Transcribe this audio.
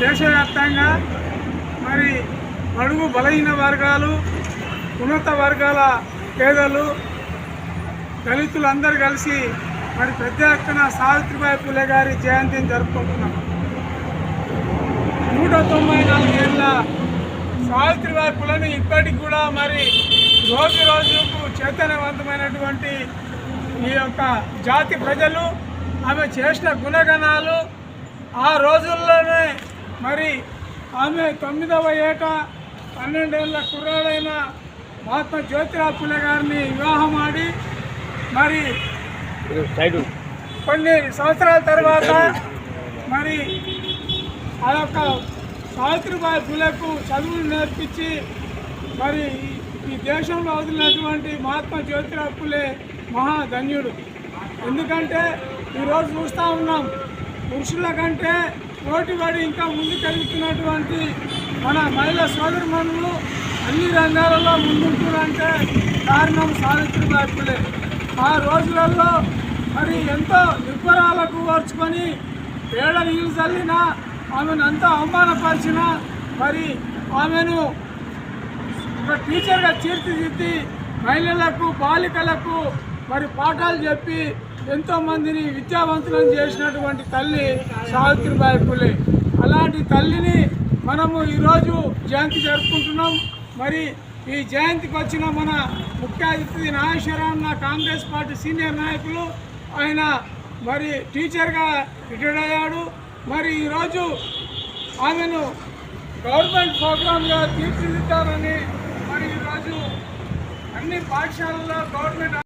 దేశవ్యాప్తంగా మరి బడుగు బలహీన వర్గాలు ఉన్నత వర్గాల పేదలు దళితులందరూ కలిసి మరి పెద్ద ఎత్తున సావిత్రిబాయి పూలే గారి జయంతిని జరుపుకుంటున్నాం. నూట తొంభై నాలుగేళ్ళ సావిత్రిబాయి పులని ఇప్పటికి కూడా మరి రోజు రోజుకు చైతన్యవంతమైనటువంటి ఈ యొక్క జాతి ప్రజలు ఆమె చేసిన గుణగణాలు ఆ రోజుల్లోనే మరి ఆమె తొమ్మిదవ ఏట పన్నెండేళ్ళ కుర్రాడైన మహాత్మా జ్యోతిరావు పులే గారిని వివాహం ఆడి మరి కొన్ని సంవత్సరాల తర్వాత మరి ఆ యొక్క సావిత్రిబాయి పులకు చదువులు నేర్పించి మరి ఈ దేశంలో వదిలినటువంటి మహాత్మా జ్యోతిరావు పులే మహాధన్యుడు. ఎందుకంటే ఈరోజు చూస్తూ ఉన్నాం పురుషుల కంటే పోటీపడి ఇంకా ముందుకెళ్తున్నటువంటి మన మహిళా సోదరుమణులు అన్ని రంగాలలో ముందుంటున్నారంటే కారణం సావిత్రిబాయి పులే ఆ రోజులలో మరి ఎంతో నిబ్బరాలకు ఓర్చుకొని పేడ నీళ్ళు చల్లిన ఆమెను ఎంతో అవమానపరిచిన మరి ఆమెను ఒక టీచర్గా తీర్చిదిద్ది మహిళలకు బాలికలకు మరి పాఠాలు చెప్పి ఎంతో మందిని విద్యావంతులను చేసినటువంటి తల్లి సావిత్రిబాయి పులే. అలాంటి తల్లిని మనము ఈరోజు జయంతి జరుపుకుంటున్నాం. మరి ఈ జయంతికి వచ్చిన మన ముఖ్య అతిథి నాగేశ్వరరావు నా కాంగ్రెస్ పార్టీ సీనియర్ నాయకులు. ఆయన మరి టీచర్గా రిటైర్డ్ అయ్యాడు. మరి ఈరోజు ఆమెను గవర్నమెంట్ ప్రోగ్రామ్గా తీర్చిదిద్దారని మరి ఈరోజు అన్ని పాఠశాలల్లో గవర్నమెంట్